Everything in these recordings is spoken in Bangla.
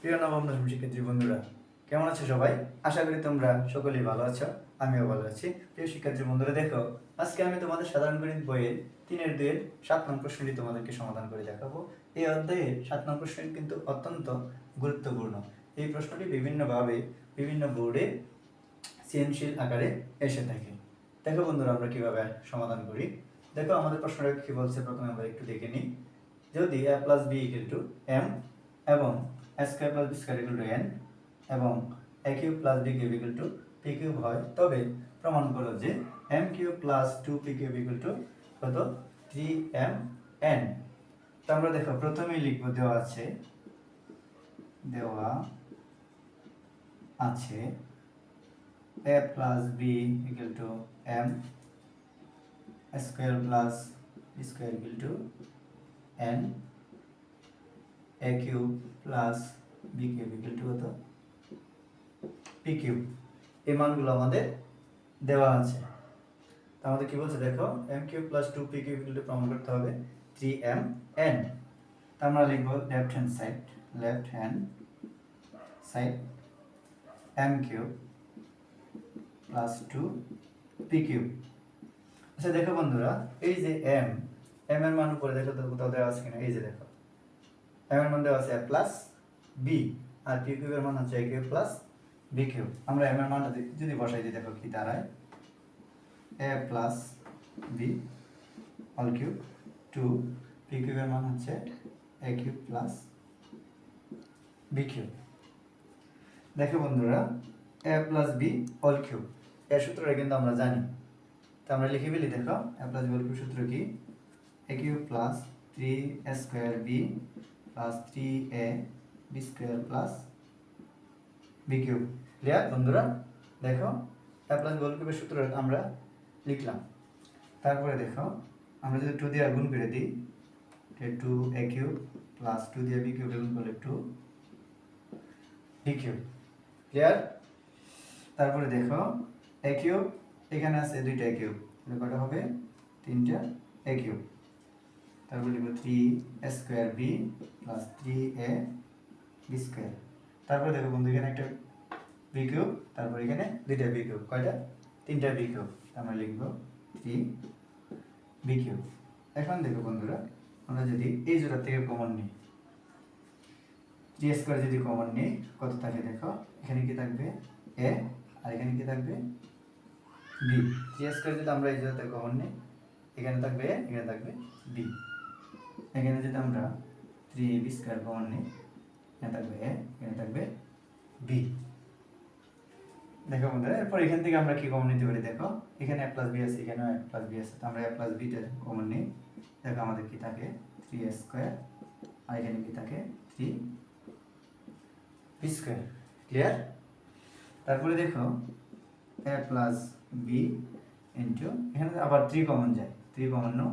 প্রিয় নবম দশম শিক্ষার্থী বন্ধুরা, কেমন আছো সবাই? আশা করি তোমরা সকলেই ভালো আছো, আমিও ভালো আছি। প্রিয় শিক্ষার্থী বন্ধুরা, দেখো, আজকে আমি তোমাদের সাধারণ গণিত বইয়ের তিনের দুইয়ের সাত নং প্রশ্নটি তোমাদেরকে সমাধান করে দেখাবো। এই অধ্যায়ে সাত নং প্রশ্নটি কিন্তু অত্যন্ত গুরুত্বপূর্ণ। এই প্রশ্নটি বিভিন্নভাবে বিভিন্ন বোর্ডে সৃজনশীল আকারে এসে থাকে। দেখো বন্ধুরা, আমরা কীভাবে সমাধান করি? দেখো, আমাদের প্রশ্নটা কি বলছে? প্রথমে আমরা একটু দেখে নিই। যদি a plus B equal to M এবং square plus B square equal to N এবং A cube plus B cube equal to P cube হয়। তবে প্রমাণ করো যে M cube plus two P cube equal to কত? থ্রি এম এন তো আমরা দেখো, প্রথমেই লিখব দেওয়া আছে দেওয়া আছে A plus B equal to M square plus square equal to N A cube plus B cube equal to কত? পি কিউব এই মানগুলো আমাদের দেওয়া আছে। আমাদের কি বলছে? দেখো M cube plus two P cube equal প্রমাণ করতে হবে। থ্রি এম এন আমরা লিখব left hand side left hand side M cube plus two P cube আচ্ছা দেখো বন্ধুরা, এই যে এম এম এর মান উপরে দেখো তো কোথাও দেওয়া আছে কিনা? এই যে দেখো। এর মান দেওয়া আছে প্লাস বি আর পি কিউবের মান হচ্ছে A cube plus B cube. আমরা এম এর মানটা যদি- বসাই দিই, দেখো কি দাঁড়ায়। A plus B all cube two P কিউবের মান হচ্ছে A cube plus B cube. দেখো বন্ধুরা A plus B all cube এর সূত্রটা কিন্তু আমরা জানি। তো আমরা লিখে ফেলি, দেখো A plus B all cube সূত্র কি? A cube plus three A square B plus three A B square plus B cube clear বন্ধুরা? দেখো এ প্লাস অল কিউবের সূত্র আমরা লিখলাম। তারপরে দেখো, আমরা যদি টু দিয়ে গুণ করে দিই two A cube plus two দিয়ে বি কিউব গুণ করলে টু বি কিউব ক্লিয়ার তারপরে দেখো এ কিউব এখানে আছে দুইটা এ কিউব কটা হবে? তিনটা এ কিউব তারপর লিখব three A square B plus three A B square তারপরে দেখো বন্ধু, এখানে একটা বি কিউব তারপর এখানে দুইটা বি কিউব কয়টা? তিনটা বি কিউব আমরা লিখব থ্রি বি কিউব এখন দেখো বন্ধুরা, আমরা যদি এই জোড়া থেকে কমন নিই থ্রি স্কোয়ার যদি কমন নিই, কত থাকে দেখো? এখানে কি থাকবে? এ আর এখানে কি থাকবে? বি থ্রি স্কোয়ার যদি আমরা এই জোড়াতে কমন নিই, এখানে থাকবে এ এখানে থাকবে বি এখানে যদি আমরা থ্রি বি স্কোয়ার কমন নিই, এখানে থাকবে এ এখানে থাকবে বি দেখো বন্ধুরা, এরপর এখান থেকে আমরা কি কমন নিতে পারি? দেখো, এখানে এ প্লাস বি আছে, এখানেও এ প্লাস বি আছে, তো আমরা এ প্লাস বিটা কমন নিই। দেখো আমাদের কি থাকে? থ্রি এ স্কোয়ার আর এখানে কি থাকে? থ্রি বি স্কোয়ার ক্লিয়ার তারপরে দেখো এ প্লাস বি ইন্টু এখানে আবার থ্রি কমন যায় three common no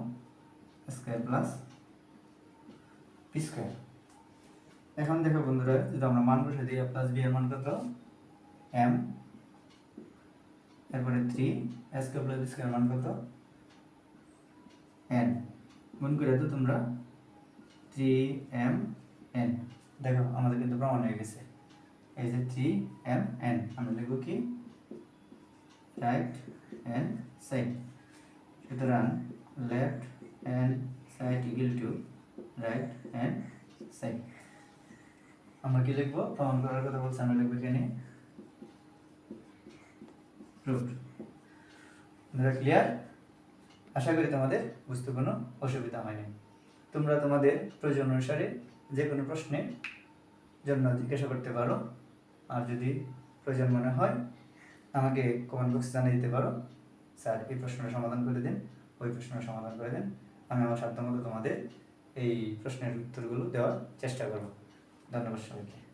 square plus square. এখন দেখো বন্ধুরা, যদি আমরা মান বসে দিই প্লাস বি এর মান কত? এম এরপরে three square plus B square মান কত? এন মন করে তো তোমরা থ্রি এম এন দেখো, আমাদের কিন্তু প্রমাণ হয়ে গেছে। এই যে থ্রি এম এন আমরা লিখব কি? রাইট হ্যান্ড সাইড সুতরাং left hand side equal to right hand side আমরা কি লিখব? প্রমাণ করার কথা বলছি, আমরা লিখব এখানে রুট তোমরা ক্লিয়ার আশা করি তোমাদের বুঝতে কোনো অসুবিধা হয়নি। তোমরা তোমাদের প্রয়োজন অনুসারে যে কোনো প্রশ্নের জন্য জিজ্ঞাসা করতে পারো। আর যদি প্রয়োজন মনে হয়, আমাকে কমেন্ট বক্সে জানিয়ে দিতে পারো। স্যার, এই প্রশ্নের সমাধান করে দিন, ওই প্রশ্নের সমাধান করে দিন। আমি আমার সাধ্যমতো তোমাদের এই প্রশ্নের উত্তরগুলো দেওয়ার চেষ্টা করব। ধন্যবাদ সবাইকে।